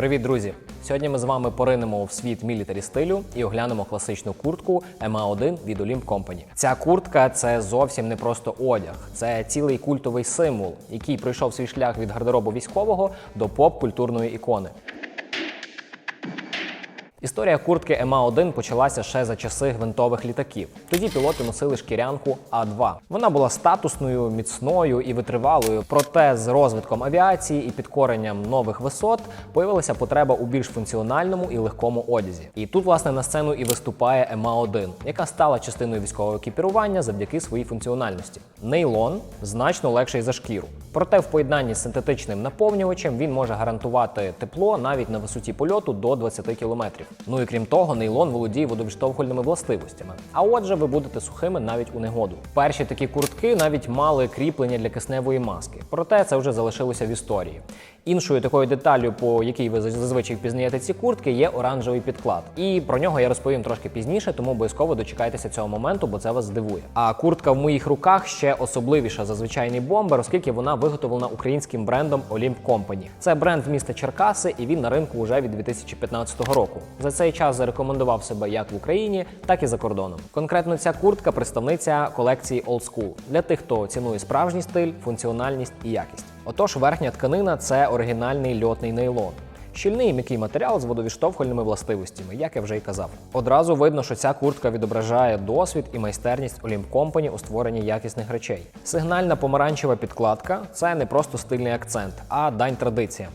Привіт, друзі! Сьогодні ми з вами поринемо в світ мілітарі стилю і оглянемо класичну куртку MA1 від Olymp Company. Ця куртка це зовсім не просто одяг, це цілий культовий символ, який пройшов свій шлях від гардеробу військового до поп-культурної ікони. Історія куртки МА-1 почалася ще за часи гвинтових літаків. Тоді пілоти носили шкірянку А2. Вона була статусною, міцною і витривалою. Проте з розвитком авіації і підкоренням нових висот появилася потреба у більш функціональному і легкому одязі. І тут, власне, на сцену і виступає МА-1, яка стала частиною військового екіпірування завдяки своїй функціональності. Нейлон значно легший за шкіру. Проте в поєднанні з синтетичним наповнювачем він може гарантувати тепло навіть на висоті польоту до 20 км. Ну і крім того, нейлон володіє водовідштовхувальними властивостями. А отже, ви будете сухими навіть у негоду. Перші такі куртки навіть мали кріплення для кисневої маски. Проте це вже залишилося в історії. Іншою такою деталлю, по якій ви зазвичай впізнаєте ці куртки, є оранжевий підклад. І про нього я розповім трошки пізніше, тому обов'язково дочекайтеся цього моменту, бо це вас здивує. А куртка в моїх руках ще особливіша за звичайний бомбер, оскільки вона виготовлена українським брендом Olymp Company. Це бренд міста Черкаси, і він на ринку вже від 2015 року. За цей час зарекомендував себе як в Україні, так і за кордоном. Конкретно ця куртка представниця колекції Old School для тих, хто цінує справжній стиль, функціональність і якість. Отож, верхня тканина це оригінальний льотний нейлон. Щільний м'який матеріал з водовідштовхувальними властивостями, як я вже й казав. Одразу видно, що ця куртка відображає досвід і майстерність Olymp Company у створенні якісних речей. Сигнальна помаранчева підкладка це не просто стильний акцент, а дань традиціям.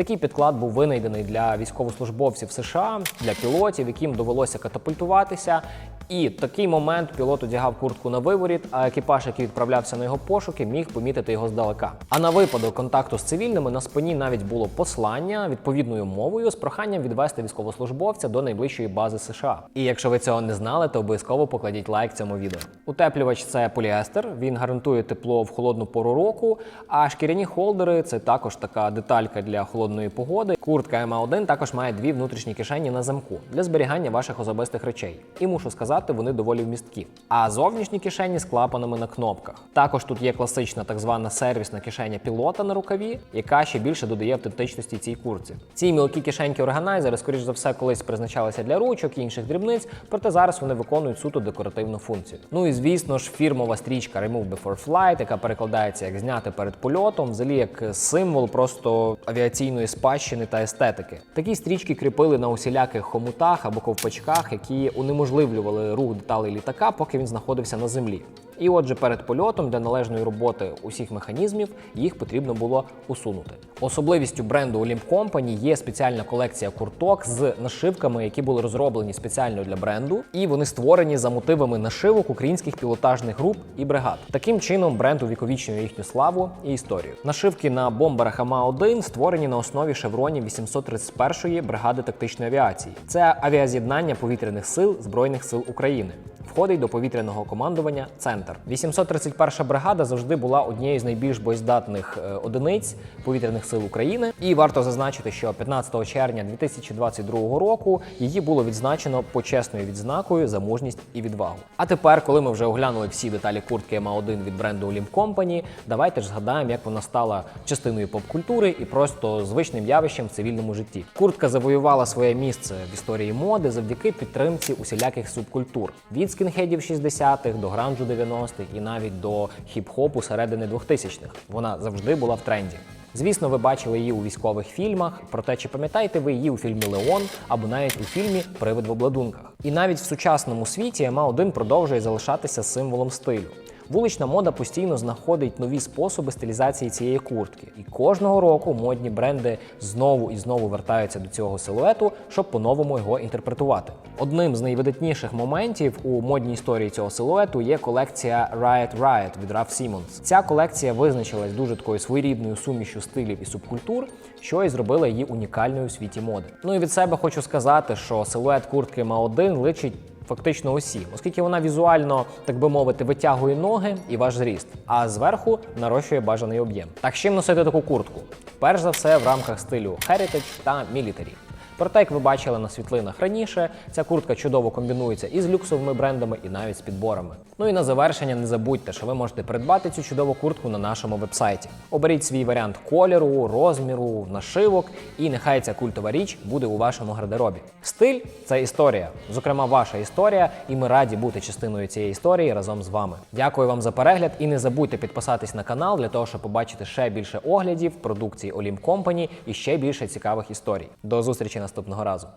Такий підклад був винайдений для військовослужбовців США, для пілотів, яким довелося катапультуватися. І такий момент пілот одягав куртку на виворіт, а екіпаж, який відправлявся на його пошуки, міг помітити його здалека. А на випадок контакту з цивільними на спині навіть було послання відповідною мовою з проханням відвести військовослужбовця до найближчої бази США. І якщо ви цього не знали, то обов'язково покладіть лайк цьому відео. Утеплювач це поліестер, він гарантує тепло в холодну пору року. А шкіряні холдери це також така деталька для холодної погоди. Куртка МА1 також має дві внутрішні кишені на замку для зберігання ваших особистих речей. І мушу сказати, вони доволі вмісткі. А зовнішні кишені з клапанами на кнопках. Також тут є класична так звана сервісна кишеня пілота на рукаві, яка ще більше додає автентичності цій курці. Ці мілкі кишеньки органайзери, скоріш за все, колись призначалися для ручок і інших дрібниць, проте зараз вони виконують суто декоративну функцію. Ну і звісно ж, фірмова стрічка Remove Before Flight, яка перекладається як зняти перед польотом, взагалі як символ просто авіаційної спадщини та естетики. Такі стрічки кріпили на усіляких хомутах або ковпачках, які унеможливлювали рух деталей літака, поки він знаходився на землі. І отже, перед польотом для належної роботи усіх механізмів їх потрібно було усунути. Особливістю бренду Olymp Company є спеціальна колекція курток з нашивками, які були розроблені спеціально для бренду, і вони створені за мотивами нашивок українських пілотажних груп і бригад. Таким чином бренд увіковічнює їхню славу і історію. Нашивки на бомберах АМА-1 створені на основі шевронів 831-ї бригади тактичної авіації. Це авіаз'єднання повітряних сил Збройних сил України. Входить до повітряного командування центр. 831 бригада завжди була однією з найбільш боєздатних е, одиниць повітряних сил України. І варто зазначити, що 15 червня 2022 року її було відзначено почесною відзнакою за мужність і відвагу. А тепер, коли ми вже оглянули всі деталі куртки МА1 від бренду Olymp Company, давайте ж згадаємо, як вона стала частиною поп-культури і просто звичним явищем в цивільному житті. Куртка завоювала своє місце в історії моди завдяки підтримці усіляких субкультур від скінхедів 60-х до гранжу 90-х і навіть до хіп-хопу середини 2000-х. Вона завжди була в тренді. Звісно, ви бачили її у військових фільмах, проте чи пам'ятаєте ви її у фільмі Леон або навіть у фільмі Привид в обладунках? І навіть в сучасному світі МА-1 продовжує залишатися символом стилю. Вулична мода постійно знаходить нові способи стилізації цієї куртки, і кожного року модні бренди знову і знову вертаються до цього силуету, щоб по-новому його інтерпретувати. Одним з найвидатніших моментів у модній історії цього силуету є колекція Riot Riot від Ralph Simmons. Ця колекція визначилась дуже такою своєрідною сумішю стилів і субкультур, що і зробила її унікальною у світі моди. Ну і від себе хочу сказати, що силует куртки Ма-1 личить фактично усі, оскільки вона візуально, так би мовити, витягує ноги і ваш зріст, а зверху нарощує бажаний об'єм. Так з чим носити таку куртку? Перш за все, в рамках стилю Heritage та Military. Проте, як ви бачили на світлинах раніше, ця куртка чудово комбінується із люксовими брендами і навіть з підборами. Ну і на завершення не забудьте, що ви можете придбати цю чудову куртку на нашому вебсайті. Оберіть свій варіант кольору, розміру, нашивок, і нехай ця культова річ буде у вашому гардеробі. Стиль це історія, зокрема, ваша історія, і ми раді бути частиною цієї історії разом з вами. Дякую вам за перегляд і не забудьте підписатись на канал для того, щоб побачити ще більше оглядів продукції Olim Company і ще більше цікавих історій. До зустрічі наступного разу.